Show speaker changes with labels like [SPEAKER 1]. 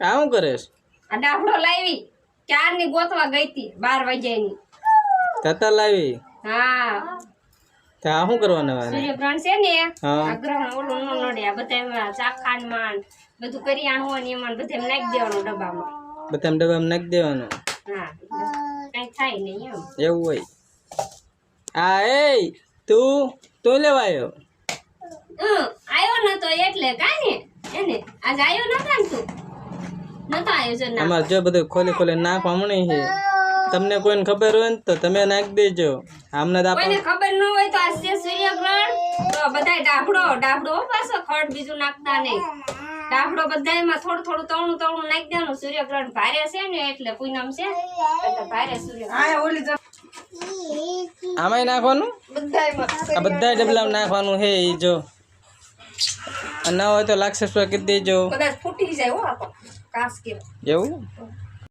[SPEAKER 1] આ શું છે
[SPEAKER 2] આ ડાફડો લાવી. ચારની ગોતવા ગઈ હતી બાર વાગ્યાની.
[SPEAKER 1] તતા લાવી?
[SPEAKER 2] હા.
[SPEAKER 1] ત્યાં શું કરવાનું આને?
[SPEAKER 2] સૂર્યગ્રહણ છે ને. આ ગ્રહણ ઓલું ન નડે આ બધા એમાં ચાખાન માન બધું કરિયાણું હોય ને એમાં બધે નાખી દેવાનું ડબ્બામાં.
[SPEAKER 1] બધા ડબ્બામાં નાખી દેવાનું?
[SPEAKER 2] હા કઈ થાય નહીં એમ.
[SPEAKER 1] એવું હોય. આ એ તું તું લેવા આવ્યો
[SPEAKER 2] નતો એટલે કાંઈ ને? એને આજ આયો નતો ને તું? નતો આયો જો ના
[SPEAKER 1] જો બધું ખોલી ખોલી નાખવા મળી છે. તમને કોઈને ખબર હોય ને તો તમે નાખી દેજો. આમને તો
[SPEAKER 2] કોઈને ખબર ન હોય તો આ છે સૂર્યગ્રહણ. તો બધાય ડાફડો ડાફડો પાછો ખડ બીજું નાખતા નહીં ડાફડો બધાયમાં થોડું થોડું તવણું તવણું નાખી દેવાનું. સૂર્યગ્રહણ ભારે છે ને એટલે પૂનમ છે. એટલે ભારે સૂર્યગ્રહણ.
[SPEAKER 1] આમાંય નાખવાનું?
[SPEAKER 2] બધાય
[SPEAKER 1] આ બધા ડબલામાં નાખવાનું હે ઈ જો. ના હોય તો લાખ સબસ્ક્રાઈબ કરી દેજો.
[SPEAKER 2] કદાચ ફૂટી જાય હો આપો કાસ કે
[SPEAKER 1] એવું?